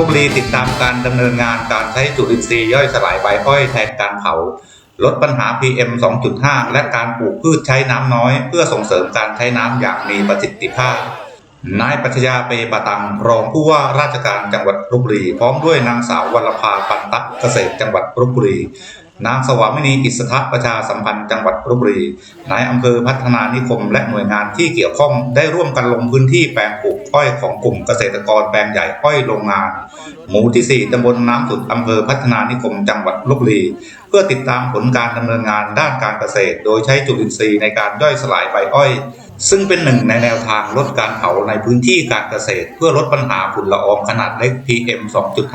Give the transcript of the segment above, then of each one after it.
ลพบุรีติดตามการดำเนินงานการใช้จุลินทรีย์ย่อยสลายใบอ้อยแทนการเผาลดปัญหา PM 2.5 และการปลูกพืชใช้น้ำน้อย เพื่อส่งเสริมการใช้น้ำอย่างมีประสิทธิภาพ นายปัชญาเปปะตัง รองผู้ว่าราชการจังหวัดลพบุรี พร้อมด้วยนางสาววรภาปันตักเกษตรจังหวัดลพบุรี นางสวามินีอิสระประชาสัมพันธ์จังหวัดลพบุรีนายอำเภอพัฒนานิคม และหน่วยงานที่เกี่ยวข้องได้ร่วมกันลงพื้นที่แปลงปลูกอ้อยของกลุ่มเกษตรกรแปลงใหญ่อ้อยโรงงาน หมู่ที่ 4ตำบลน้ำสุดอำเภอพัฒนานิคม จังหวัดลพบุรี เพื่อติดตามผลการดำเนินงานด้านการเกษตร โดยใช้จุลินทรีย์ในการย่อยสลายใบอ้อยซึ่งเป็นหนึ่งในแนวทางลดการเผาในพื้นที่การเกษตร เพื่อลดปัญหาฝุ่นละอองขนาดเล็ก PM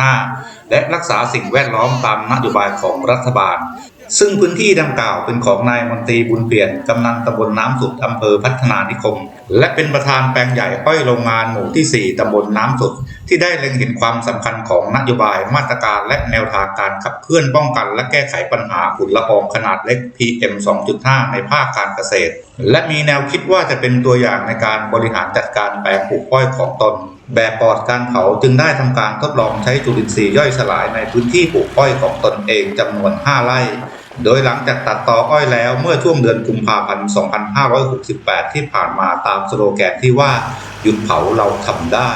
2.5และรักษาสิ่งแวดล้อมตามนโยบายของรัฐบาล ซึ่งพื้นที่ดังกล่าวเป็นของนายมนตรีบุญเปลี่ยนกำนันตำบลน้ำสุดอำเภอพัฒนานิคม และเป็นประธานแปลงใหญ่อ้อยโรงงานหมู่ที่ 4ตำบลน้ำสุด ที่ได้เล็งเห็นความสำคัญของนโยบายมาตรการและแนวทางการขับเคลื่อนป้องกันและแก้ไขปัญหาฝุ่นละอองขนาดเล็ก PM 2.5 ในภาคการเกษตร และมีแนวคิดว่าจะเป็นตัวอย่างในการบริหารจัดการแปลงปลูกอ้อยของตน แบบปลอดการเผาจึงได้ทำการทดลองใช้จุลินทรีย์ย่อยสลายในพื้นที่ปลูกอ้อยของตนเองจำนวน 5 ไร่ โดยหลังจากตัดตออ้อยแล้วเมื่อช่วงเดือนกุมภาพันธ์ 2568 ที่ผ่านมาตามสโลแกนที่ว่าหยุดเผาเราทำได้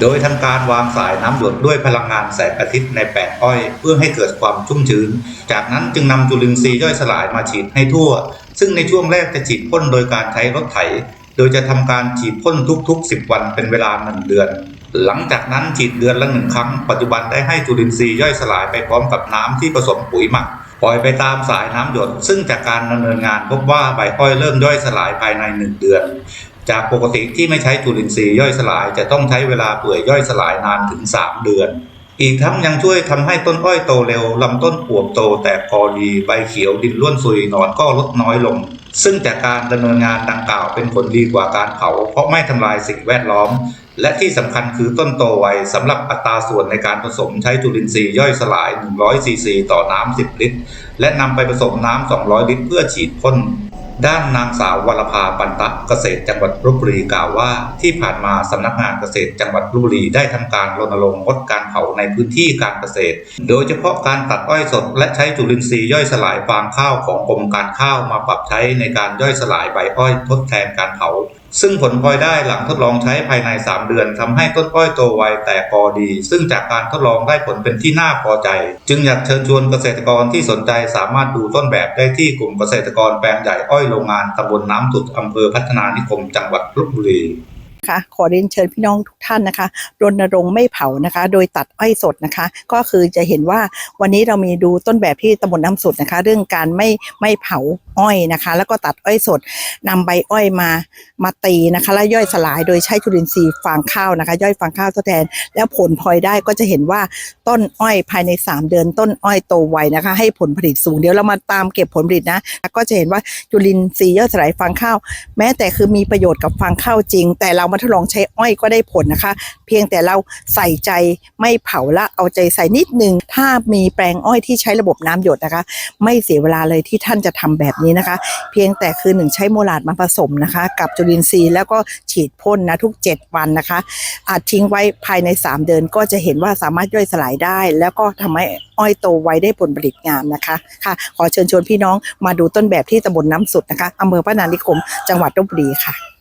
โดยทำการวางสายน้ำหยดด้วยพลังงานแสงอาทิตย์ในแปลงอ้อย เพื่อให้เกิดความชุ่มชื้น จากนั้นจึงนำจุลินทรีย์ย่อยสลายมาฉีดให้ทั่ว ซึ่งในช่วงแรกจะฉีดพ่นโดยการใช้รถไถ โดยจะทำการฉีดพ่นทุกๆ 10 วันเป็นเวลา 1 เดือน หลังจากนั้นฉีดเดือนละหนึ่งครั้ง ปัจจุบันได้ให้จุลินทรีย์ย่อยสลายไปพร้อมกับน้ำที่ผสมปุ๋ยหมักปล่อยไปตามสายน้ำหยด ซึ่งจากการดำเนินงานพบว่าใบอ้อยเริ่มย่อยสลายภายใน 1 เดือน จากปกติที่ไม่ใช้จุลินทรีย์ย่อยสลายจะต้องใช้เวลาเปื่อยย่อยสลายนานถึง 3 เดือน อีกทั้งยังช่วยทำให้ต้นอ้อยโตเร็วลำต้นอวบโตแตกกอดีใบเขียวดินร่วนซุยหนอนก็ลดน้อยลง ซึ่งจากการดำเนินงานดังกล่าวเป็นผลดีกว่าการเผาเพราะไม่ทำลายสิ่งแวดล้อม และที่สำคัญคือต้นโตไวสำหรับอัตราส่วนในการผสมใช้จุลินทรีย์ย่อยสลาย 100 ซีซี ต่อน้ำ 10 ลิตร และนำไปผสมน้ำ 200 ลิตร เพื่อฉีดพ่น ด้านนางสาววรภาปันตะเกษตรจังหวัดลบบุรีกล่าวว่า ที่ผ่านมาสำนักงานเกษตรจังหวัดลบบุรีได้ทำการรณรงค์งดการเผาในพื้นที่การเกษตร โดยเฉพาะการตัดอ้อยสด และใช้จุลินทรีย์ย่อยสลายฟางข้าวของกรมการข้าวมาปรับใช้ในการย่อยสลายใบอ้อยทดแทนการเผา ซึ่งผลพลอยได้หลังทดลองใช้ภายใน 3 เดือนทำให้ต้นอ้อยโตไวแต่กอดี ซึ่งจากการทดลองได้ผลเป็นที่น่าพอใจ จึงอยากเชิญชวนเกษตรกรที่สนใจสามารถดูต้นแบบได้ที่กลุ่มเกษตรกรแปลงใหญ่อ้อยโรงงานตำบลน้ำสุดอำเภอพัฒนานิคมจังหวัดลบบุรี นะคะ ขอเรียนเชิญพี่น้องทุกท่านนะคะรณรงค์ไม่เผานะคะ โดยตัดอ้อยสดนะคะ ก็คือจะเห็นว่าวันนี้เรามีดูต้นแบบที่ตำบลน้ำสุดนะคะ เรื่องการไม่ไม่เผาอ้อยนะคะ แล้วก็ตัดอ้อยสดนำใบอ้อยมามาตีนะคะ แล้วย่อยสลายโดยใช้จุลินทรีย์ฟางข้าวนะคะ ย่อยฟางข้าวทดแทน แล้วผลพลอยได้ก็จะเห็นว่าต้นอ้อยภายใน 3 เดือน ต้นอ้อยโตไวนะคะ ให้ผลผลิตสูงเดี๋ยวเรามาตามเก็บผลผลิตนะก็จะเห็นว่าจุลินทรีย์ย่อยสลายฟางข้าว แม้แต่คือมีประโยชน์กับฟางข้าวจริง แต่เรามาทดลองใช้อ้อยก็ได้ผลนะคะ เพียงแต่เราใส่ใจไม่เผาละเอาใจใส่นิดนึง ถ้ามีแปลงอ้อยที่ใช้ระบบน้ำหยดนะคะ ไม่เสียเวลาเลยที่ท่านจะทำแบบนี้นะคะ เพียงแต่คือหนึ่งใช้โมลาดมาผสมนะคะ กับจุลินทรีย์แล้วก็ฉีดพ่นนะทุก 7 วันนะคะ อาจทิ้งไว้ภายใน 3 เดือนก็จะเห็นว่าสามารถย่อยสลายได้ แล้วก็ทำให้อ้อยโตไวได้ผลผลิตงามนะคะค่ะ ขอเชิญชวนพี่น้องมาดูต้นแบบที่ตำบลน้ำสุดนะคะอำเภอพระนานิคม จังหวัดลบบุรีค่ะ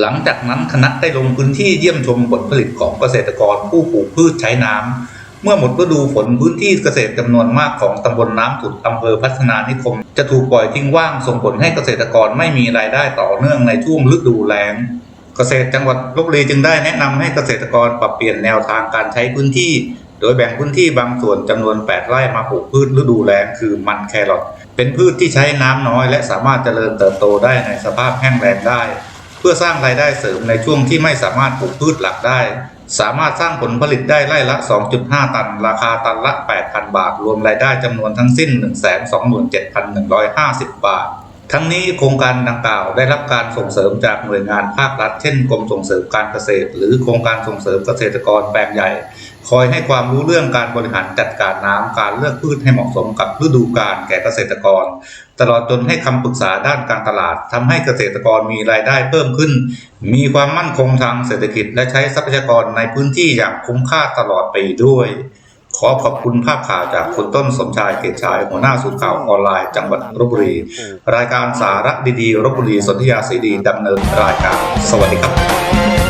หลังจากนั้นคณะได้ลงพื้นที่เยี่ยมชมผลผลิตของเกษตรกรผู้ปลูกพืชใช้น้ำ เมื่อหมดฤดูฝนพื้นที่เกษตรจำนวนมากของตำบลน้ำสุดอำเภอพัฒนานิคม จะถูกปล่อยทิ้งว่างส่งผลให้เกษตรกรไม่มีรายได้ต่อเนื่องในช่วงฤดูแล้ง เกษตรจังหวัดลบบุรีจึงได้แนะนำให้เกษตรกรปรับเปลี่ยนแนวทางการใช้พื้นที่ โดยแบ่งพื้นที่บางส่วนจำนวน 8 ไร่มาปลูกพืชฤดูแล้งคือมันแครอทเป็นพืชที่ใช้น้ำน้อย และสามารถเจริญเติบโตได้ในสภาพแห้งแล้งได้ เพื่อสร้างรายได้เสริมในช่วงที่ไม่สามารถปลูกพืชหลักได้ สามารถสร้างผลผลิตได้ไร่ละ 2.5 ตัน ราคาตันละ 8,000 บาท รวมรายได้จำนวนทั้งสิ้น 127,150 บาท ทั้งนี้โครงการดังกล่าวได้รับการส่งเสริมจากหน่วยงานภาครัฐ เช่นกรมส่งเสริมการเกษตร หรือโครงการส่งเสริมเกษตรกรแปลงใหญ่ คอยให้ความรู้เรื่องการบริหารจัดการน้ำการเลือกพืชให้เหมาะสมกับฤดูกาลแก่เกษตรกร ตลอดจนให้คำปรึกษาด้านการตลาดทำให้เกษตรกรมีรายได้เพิ่มขึ้น มีความมั่นคงทางเศรษฐกิจและใช้ทรัพยากรในพื้นที่อย่างคุ้มค่าตลอดปีด้วย ขอขอบคุณภาพข่าวจากคุณต้นสมชายเกตชาย หัวหน้าศูนย์ข่าวออนไลน์จังหวัดลบบุรี รายการสาระดีๆลบบุรีสนธยาซีดีดำเนินรายการ สวัสดีครับ